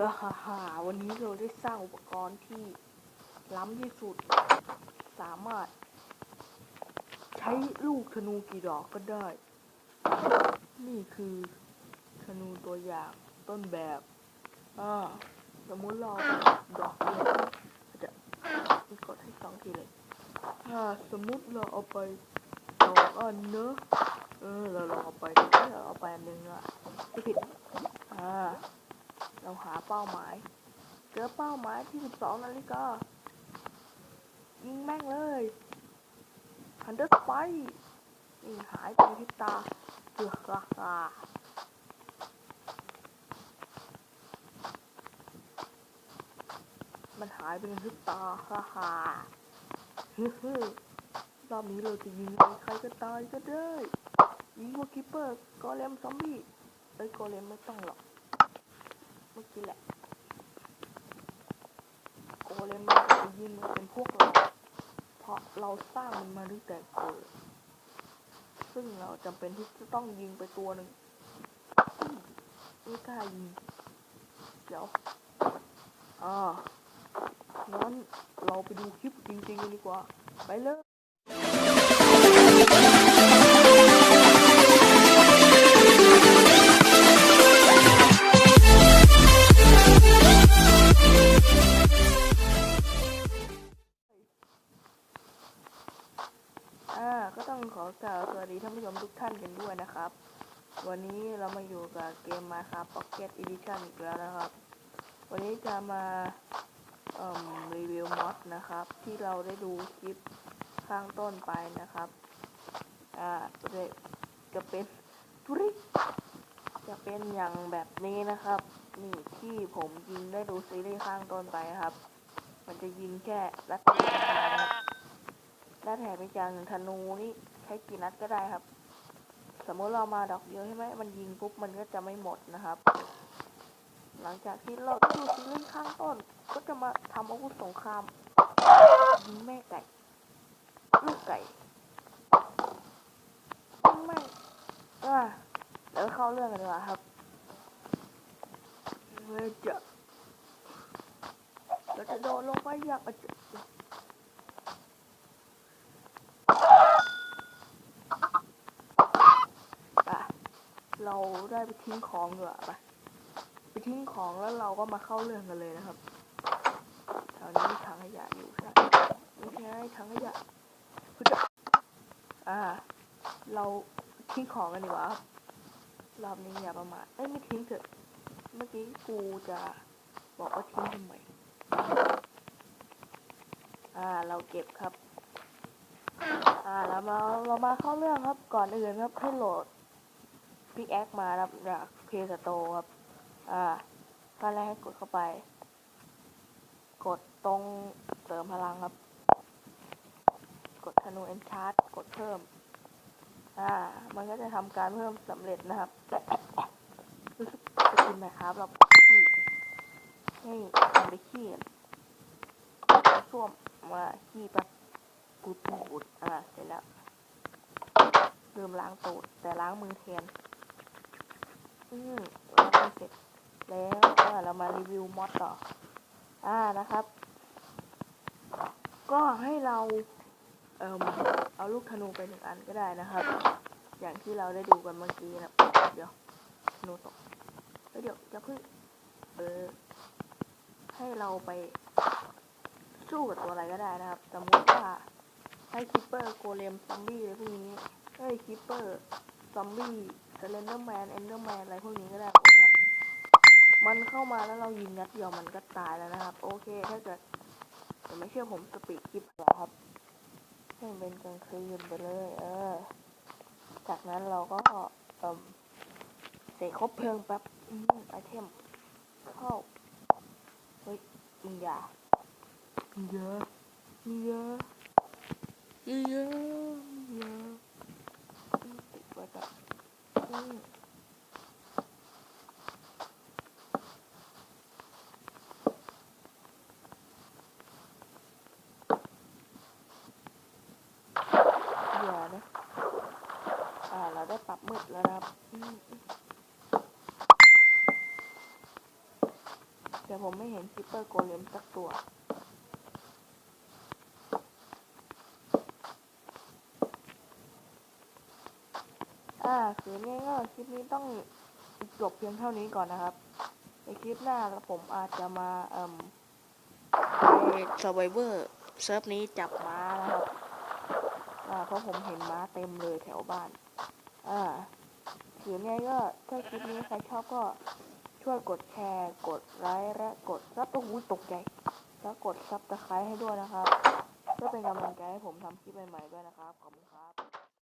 ฮ่าฮ่าฮ่าวันนี้เราได้สร้างอุปกรณ์ที่ล้ำที่สุด สามารถ ใช้ลูกธนูกี่ดอกก็ได้ นี่คือ ธนูตัวอย่างต้นแบบอ่าสมมุติเราดอกเดียวจะกดให้สองทีเลยถ้าสมมุติเราเอาไปสองอันเนอะเออเราลองเอาไปเราเอาไปอันหนึ่งอะไม่ผิดอ่า เราหาเป้าหมาย เจอเป้าหมายที่สิบสองนาฬิกายิงแม่งเลยฮันเดอร์ไปนี่หายไปในพริตาเกือฮ่าฮ่ามันหายไปในพริตาฮ่าฮ่าฮึฮึรอบนี้เราจะยิงไปใครก็ตายก็ได้ ยิงพวกคิปเปอร์กอเลมซอมบี้เอ้ยกอเลมไม่ต้องหรอก มื่อกี้แหละโกเลมันจะยิงมาเป็นพวกเราเพราะเราสร้างมันมาตั้งแต่เกิดซึ่งเราจำเป็นที่จะต้องยิงไปตัวหนึ่งไม่กล้ายิงเดี๋ยวอ่างั้นเราไปดูคลิปจริงๆกันดีกว่า ไปเลย ก็ต้องขอกล่าวสวัสดีท่านผู้ชมทุกท่านกันด้วยนะครับ วันนี้เรามาอยู่กับเกมมาครับ Pocket Edition อีกแล้วนะครับ วันนี้จะมาเอ่มรีวิวมอดนะครับ ที่เราได้ดูคลิปข้างต้นไปนะครับ อ่าจะจะเป็นทุริจะเป็นอย่างแบบนี้นะครับ นี่ที่ผมยิงได้ดูซีรีส์ข้างต้นไปนะครับ มันจะยิงแค่รัดเดียวนะครับ แถบอีกอย่างหนึ่งธนูนี่ใช้กี่นัดก็ได้ครับ สมมติเรามาดอกเดียวใช่ไหมมันยิงปุ๊บมันก็จะไม่หมดนะครับ หลังจากที่เราดูซีรีส์ข้างต้น ก็จะมาทำอาวุธสงครามยิงแม่ไก่ลูกไก่ยิงแม่งอะเดี๋ยวเข้าเรื่องกันดีกว่าครับเฮ้ยจะเราจะโดดลงไปอย่างอะจะอะ เราได้ไปทิ้งของดีกว่าไปไปทิ้งของแล้วเราก็มาเข้าเรื่องกันเลยนะครับแถวนี้มีถังขยะอยู่ใช่ไม่ใช่ถังขยะพุจะอ่า เราทิ้งของกันดีกว่าครับรอบนี้อย่าประมาทเอ้ยไม่ทิ้งเถอะ เมื่อกี้กูจะบอกว่าทิ้งทำไมอ่า เราเก็บครับ อ่าเรามาเรามาเข้าเรื่องครับ ก่อนอื่นครับให้โหลด พิกแอคมาครับจากเพสโตครับ อ่าขั้นแรกให้กดเข้าไป กดตรงเสริมพลังครับ กดธนูเอนชาร์ตกดเพิ่ม อ่า มันก็จะทำการเพิ่มสำเร็จนะครับรู้สึกจะกินนะครับเราขี้ให้ทำไปขี้กันส้วมมาขี้แป๊บกูดตูดอ่าเสร็จแล้วลืมล้างตูดแต่ล้างมือแทน อืมล้างมือเสร็จแล้วเรามารีวิวมอดต่อ อ่านะครับ ก็ให้เราเอ่มเอาลูกธนูไปหนึ่งอันก็ได้นะครับ อย่างที่เราได้ดูกันเมื่อกี้นะเดี๋ยวธนูตกเดี๋ยวจะพึ่งเออให้เราไปสู้กับตัวอะไรก็ได้นะครับ สมมติว่าให้คิปเปอร์โกเลมซอมบี้อะไรพวกนี้เฮ้ยคิปเปอร์ซอมบี้ สเลนเดอร์แมนเอนเดอร์แมนอะไรพวกนี้ก็ได้ครับ มันเข้ามาแล้วเรายิงนัดเดียวมันก็ตายแล้วนะครับ โอเคถ้าเกิดแต่ไม่เชื่อผมสปีดคลิปหรอครับให้เป็นกลางคืนไปเลย เออ จากนั้นเราก็เอ่มเสกครบเพลิงแป๊บอืมไอเทมเข้าเฮ้ยมึงอย่ามึงอย่ามึงอย่าเยอะๆเยอะติดไว้ก่อน อืมอย่านะ อ่า เราได้ปรับมืดแล้วนะครับแต่ผมไม่เห็นคิปเปอร์โกเลมสักตัว อ่าคือง่ายๆคลิปนี้ต้องจบเพียงเท่านี้ก่อนนะครับ ในคลิปหน้าผมอาจจะมาเอ่มไป Survivor เซิร์ฟนี้จับม้านะครับอ่าเพราะผมเห็นม้าเต็มเลยแถวบ้าน อ่าคือไงก็ถ้าคลิปนี้ใครชอบก็ช่วยกดแชร์ กดไลค์และกดซับโอ้โหตกใจ แล้วกดซับตะไคร้ให้ด้วยนะครับเพื่อเป็นกำลังใจให้ผมทำคลิปใหม่ๆด้วยนะครับ ขอบคุณครับ